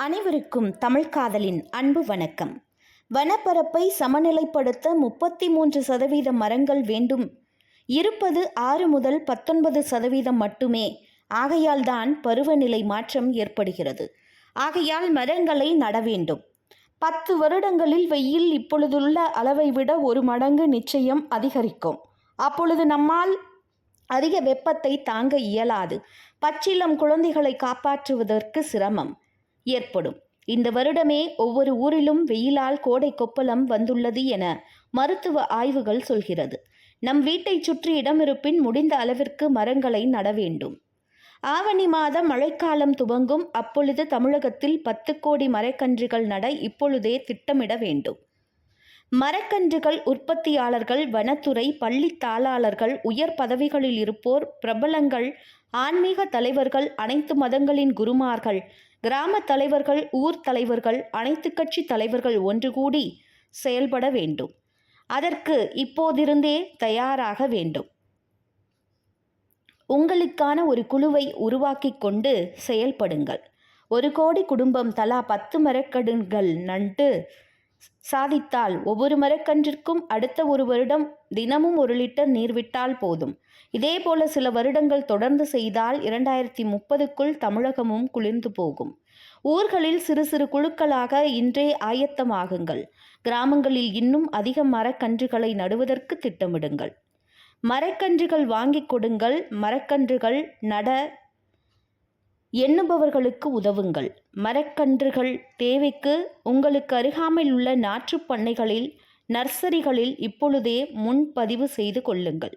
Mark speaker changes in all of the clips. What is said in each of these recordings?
Speaker 1: அனைவருக்கும் தமிழ் காதலின் அன்பு வணக்கம். வனப்பரப்பை சமநிலைப்படுத்த முப்பத்தி மூன்று சதவீத மரங்கள் வேண்டும். இருப்பது ஆறு முதல் பத்தொன்பது சதவீதம் மட்டுமே. ஆகையால் தான் பருவநிலை மாற்றம் ஏற்படுகிறது. ஆகையால் மரங்களை நட வேண்டும். பத்து வருடங்களில் வெயில் இப்பொழுதுள்ள அளவை விட ஒரு மடங்கு நிச்சயம் அதிகரிக்கும். அப்பொழுது நம்மால் அதிக வெப்பத்தை தாங்க இயலாது. பச்சிலம் குழந்தைகளை காப்பாற்றுவதற்கு சிரமம். ஏற்படும். இந்த வருடமே ஒவ்வொரு ஊரிலும் வெயிலால் கோடை கொப்பளம் வந்துள்ளது என மருத்துவ ஆய்வுகள் சொல்கிறது. நம் வீட்டைச் சுற்றி இடமிருப்பின் முடிந்த அளவிற்கு மரங்களை நட வேண்டும். ஆவணி மாதம் மழைக்காலம் துவங்கும் அப்பொழுது தமிழகத்தில் பத்து கோடி மரக்கன்றுகள் நட இப்பொழுதே திட்டமிட வேண்டும். மரக்கன்றுகள் உற்பத்தியாளர்கள் வனத்துறை பள்ளி தாளாளர்கள் உயர் பதவிகளில் இருப்போர் பிரபலங்கள் ஆன்மீக தலைவர்கள் அனைத்து மதங்களின் குருமார்கள் கிராம தலைவர்கள் ஊர் தலைவர்கள் அனைத்து கட்சி தலைவர்கள் ஒன்று கூடி செயல்பட வேண்டும். அதற்கு இப்போதிருந்தே தயாராக வேண்டும். உங்களுக்கான ஒரு குழுவை உருவாக்கி கொண்டு செயல்படுங்கள். ஒரு கோடி குடும்பம் தலா பத்து மரக்கடுங்கள் நண்டு சாதித்தால் ஒவ்வொரு மரக்கன்றிற்கும் அடுத்த ஒரு வருடம் தினமும் ஒரு லிட்டர் நீர் விட்டால் போதும். இதே போல சில வருடங்கள் தொடர்ந்து செய்தால் இரண்டாயிரத்தி முப்பதுக்குள் தமிழகமும் குளிர்ந்து போகும். ஊர்களில் சிறு சிறு குழுக்களாக இன்றே ஆயத்தமாகுங்கள். கிராமங்களில் இன்னும் அதிக மரக்கன்றுகளை நடுவதற்கு திட்டமிடுங்கள். மரக்கன்றுகள் வாங்கிக் கொடுங்கள். மரக்கன்றுகள் நட எண்ணுபவர்களுக்கு உதவுங்கள். மரக்கன்றுகள் தேவைக்கு உங்களுக்கு அருகாமையில் உள்ள நாற்று பண்ணைகளில் நர்சரிகளில் இப்பொழுதே முன்பதிவு செய்து கொள்ளுங்கள்.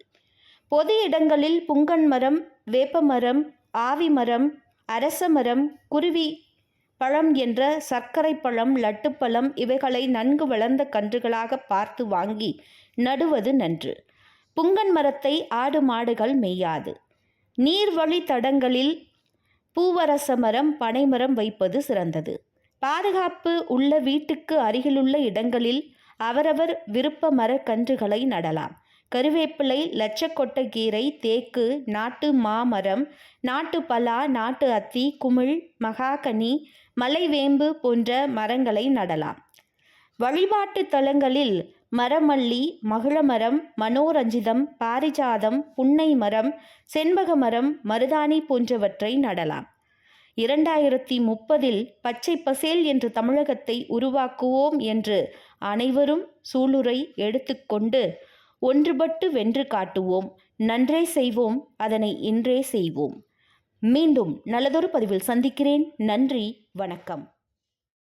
Speaker 1: பொது இடங்களில் புங்கன் மரம் வேப்பமரம் ஆவி மரம் அரச மரம் குருவி பழம் என்ற சர்க்கரை பழம் லட்டுப்பழம் இவைகளை நன்கு வளர்ந்த கன்றுகளாக பார்த்து வாங்கி நடுவது நன்று. புங்கன் மரத்தை ஆடு மாடுகள் மேயாது. நீர்வழி தடங்களில் பூவரச மரம் பனைமரம் வைப்பது சிறந்தது. பாதுகாப்பு உள்ள வீட்டுக்கு அருகிலுள்ள இடங்களில் அவரவர் விருப்ப மரக்கன்றுகளை நடலாம். கருவேப்பிலை லட்சக்கொட்டை கீரை தேக்கு நாட்டு மாமரம் நாட்டு பலா நாட்டு அத்தி குமிழ் மகாகனி மலைவேம்பு போன்ற மரங்களை நடலாம். வழிபாட்டு தலங்களில் மரமல்லி மகிழமரம் மனோரஞ்சிதம் பாரிஜாதம் புன்னை மரம் செண்பக மரம் மருதாணி போன்றவற்றை நடலாம். இரண்டாயிரத்தி முப்பதில் பச்சை பசேல் என்று தமிழகத்தை உருவாக்குவோம் என்று அனைவரும் சூளுரை எடுத்துக்கொண்டு ஒன்றுபட்டு வென்று காட்டுவோம். நன்றே செய்வோம். அதனை இன்றே செய்வோம். மீண்டும் நல்லதொரு பதிவில் சந்திக்கிறேன். நன்றி. வணக்கம்.